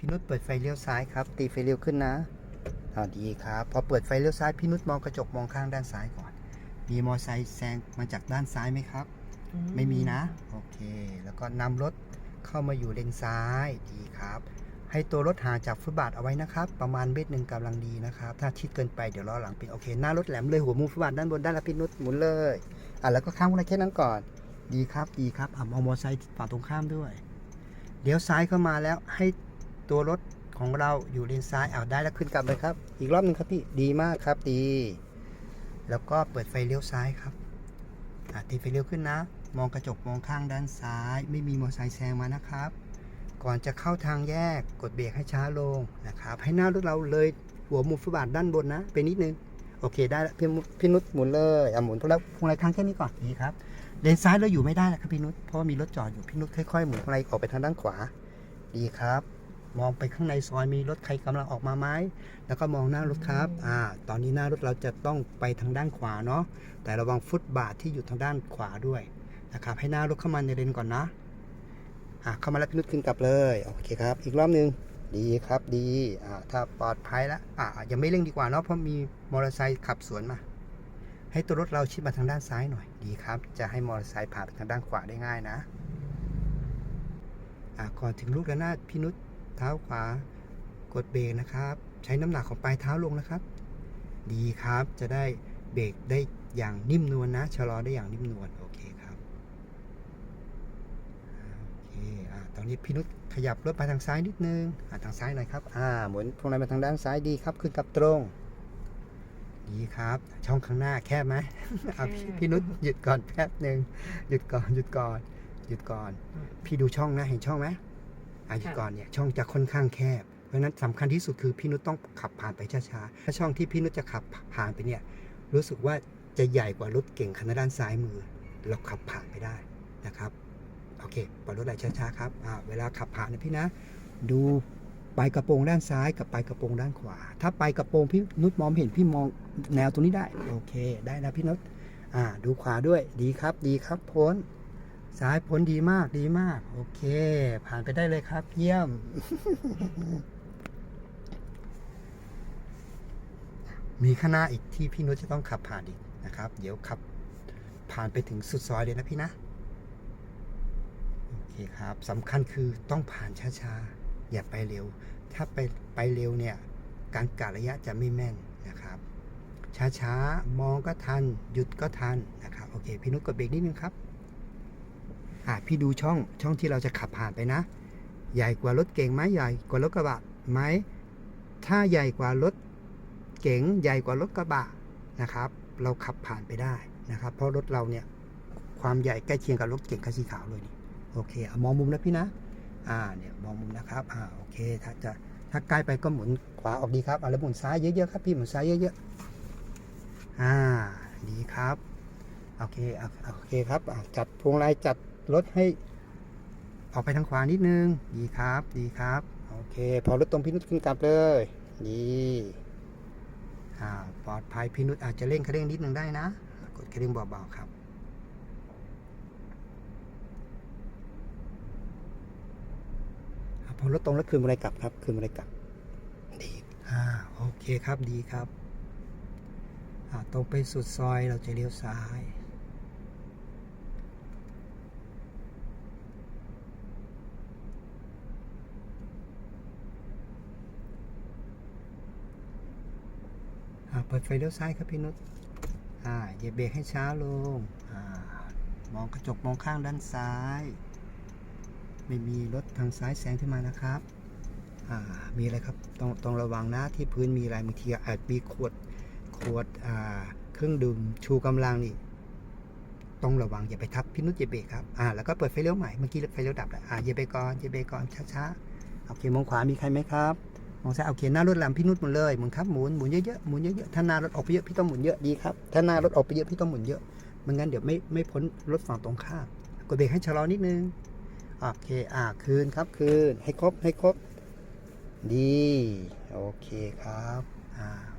พี่นุชเปิดไฟเลี้ยวซ้ายครับ ตีไฟเลี้ยวขึ้นนะอ่าดีครับ พอเปิดไฟเลี้ยวซ้ายพี่นุชมองกระจกมองข้างด้านซ้ายก่อน มีมอไซค์แซงมาจากด้านซ้ายไหมครับ ไม่มีนะ โอเค แล้วก็นำรถเข้ามาอยู่เลนซ้าย ดีครับ ให้ตัวรถห่างจากฟุตบาทเอาไว้นะครับ ประมาณเมตรหนึ่งกำลังดีนะครับ ถ้าชิดเกินไปเดี๋ยวล้อหลังเป็นโอเค หน้ารถแหลมเลยหัวมุมฟุตบาทด้านบนด้านละพี่นุชหมุนเลย อะแล้วก็ข้ามไว้แค่นั้นก่อน ดีครับ ดีครับอะมองมอไซค์ฝั่งตรงข้ามด้วยเลี้ยวซ้ายเข้ามาแล้วให้ ตัวรถของเราอยู่เลนซ้ายเอาได้แล้วขึ้นกลับเลยครับ อีกรอบหนึงครับพี่ดีมากครับดี แล้วก็เปิดไฟเลี้ยวซ้ายครับตีไฟเลี้ยวขึ้นนะ มองกระจกมองข้างด้านซ้าย ไม่มีมอเตอร์ไซค์แซงมานะครับ ก่อนจะเข้าทางแยกกดเบรกให้ช้าลงนะครับ ให้หน้ารถเราเลยหัวมุมฟุตบาทด้านบนนะไปนิดนึงโอเคได้แล้วพี่พี่นุชหมุนเลยอะหมุนพวงแล้วพวงมาลัยค้างแค่นี้ก่อนดีครับเลนซ้ายเราอยู่ไม่ได้แล้วครับพี่นุชเพราะมีรถจอดอยู่พี่นุชค่อยๆหมุนพวงมาลัยออกไปทางด้านขวา ดีครับ มองไปข้างในซอยมีรถใครกำลังออกมาไหมแล้วก็มองหน้ารถครับอ่าตอนนี้หน้ารถเราจะต้องไปทางด้านขวาเนาะแต่ระวังฟุตบาทที่อยู่ทางด้านขวาด้วยนะครับให้หน้ารถเข้ามาในเลนก่อนนะอะเข้ามาแล้วพี่นุชขึ้นกลับเลยโอเคครับ อีกรอบนึงดีครับดีอ่าถ้าปลอดภัยแล้วอ่ายังไม่เร่งดีกว่าเนาะเพราะมีมอเตอร์ไซค์ขับสวนมาให้ตัวรถเราชิดมาทางด้านซ้ายหน่อยดีครับ จะให้มอเตอร์ไซค์ผ่านไปทางด้านขวาได้ง่ายนะอ่าก่อนถึงลูกระนาดพี่นุช เท้าขวากดเบรกนะครับ ใช้น้ำหนักของปลายเท้าลงนะครับ ดีครับจะได้เบรกได้อย่างนิ่มนวลนะชะลอได้อย่างนิ่มนวลโอเคครับโอเคอ่าตอนนี้พี่นุชขยับรถไปทางซ้ายนิดนึงอ่าทางซ้ายหน่อยครับอ่าหมุนพวงมาลัยมาทางด้านซ้ายดีครับ ขึ้นกับตรงดีครับ ช่องข้างหน้าแคบไหมอะพี่พี่นุชหยุดก่อนแป๊บหนึ่งหยุดก่อนหยุดก่อนหยุดก่อน พี่ดูช่องนะเห็นช่องไหม อะหยุก่อนเนี่ยช่องจะค่อนข้างแคบ เพราะนั้นสำคัญที่สุดคือพี่นุชต้องขับผ่านไปช้าๆถ้าช่องที่พี่นุชจะขับผ่านไปเนี่ยรู้สึกว่าจะใหญ่กว่ารถเก่งคันด้านซ้ายมือ เราขับผ่านไปได้นะครับโอเคปล่อยรถไหลช้าๆครับเวลาขับผ่านนะพี่นะ ดูปลายกระโปรงด้านซ้ายกับปลายกระโปรงด้านขวา ถ้าปลายกระโปรงพี่นุชมองเห็นพี่มองแนวตรงนี้ได้ โอเค ได้นะพี่นุชอ่า ดูขวาด้วยดีครับดีครับพ้น ซ้ายพ้นดีมากดีมาก โอเค ผ่านไปได้เลยครับ เยี่ยม มีข้างหน้าอีกที่พี่นุชจะต้องขับผ่านอีกนะครับ เดี๋ยวขับ ผ่านไปถึงสุดซอยเลยนะพี่นะ โอเคครับสำคัญคือต้องผ่านช้าๆ อย่าไปเร็ว ถ้าไปไปเร็วเนี่ย การกะระยะจะไม่แม่นนะครับช้าๆ มองก็ทัน หยุดก็ทันนะครับ โอเค พี่นุชกดเบรกนิดนึงครับ อ่าพี่ดูช่องช่องที่เราจะขับผ่านไปนะ ใหญ่กว่ารถเก๋งไหมใหญ่กว่ารถกระบะไหมถ้าใหญ่กว่ารถเก๋งใหญ่กว่ารถกระบะนะครับ เราขับผ่านไปได้นะครับ เพราะรถเราเนี่ยความใหญ่ใกล้เคียงกับรถเก๋งคันสีขาวเลยนี่โอเคอมองมุมนะพี่นะอ่าเนี่ยมองมุมนะครับอ่าโอเคถ้าจะถ้าใกล้ไปก็หมุนขวาออกดีครับอาแล้วหมุนซ้ายเยอะๆครับพี่หมุนซ้ายเยอะๆอ่าดีครับโอเคอะโอเคครับจัดพวงมาลัยจัด รถให้ออกไปทางขวานิดนึง ดีครับ ดีครับ โอเค พอรถตรงพินุษขึ้นกลับเลย ดีอ่าปลอดภัยพินุษอาจจะเร่งคันเร่งนิดนึงได้นะ กดคันเร่งเบาๆครับพอรถตรงแล้วคืนมาเลยกลับครับ คืนมาเลยกลับ ดีอ่าโอเคครับ ดีครับอ่าตรงไปสุดซอยเราจะเลี้ยวซ้าย เปิดไฟเลี้ยวซ้ายครับพี่นุชอ่าเหยียบเบรกให้ช้าลงอ่ามองกระจกมองข้างด้านซ้าย ไม่มีรถทางซ้ายแซงขึ้นมานะครับอ่ามีอะไรครับต้องต้องระวังนะที่พื้นมีอะไรบางทีอาจมีขวดขวดอ่าเครื่องดื่มชูกำลังนี่ต้องระวังอย่าไปทับพี่นุชเหยียบเบรกครับอ่าแล้วก็เปิดไฟเลี้ยวใหม่เมื่อกี้ไฟเลี้ยวดับแล้วอ่าเหยียบเบรกก่อนเหยียบเบรกก่อนช้าๆโอเคมองขวามีใครไหมครับ มองซ้ายโอเคหน้ารถแลมพี่นุชหมุนเลยหมุนครับหมุนหมุนเยอะๆหมุนเยอะๆถ้าหน้ารถออกไปเยอะพี่ต้องหมุนเยอะดีครับถ้าหน้ารถออกไปเยอะพี่ต้องหมุนเยอะไม่งั้นเดี๋ยวไม่ไม่พ้นรถฝั่งตรงข้ามกดเบรกให้ชะลอนิดนึงโอเคอ่าคืนครับคืนให้ครบให้ครบดี โอเคครับอ่า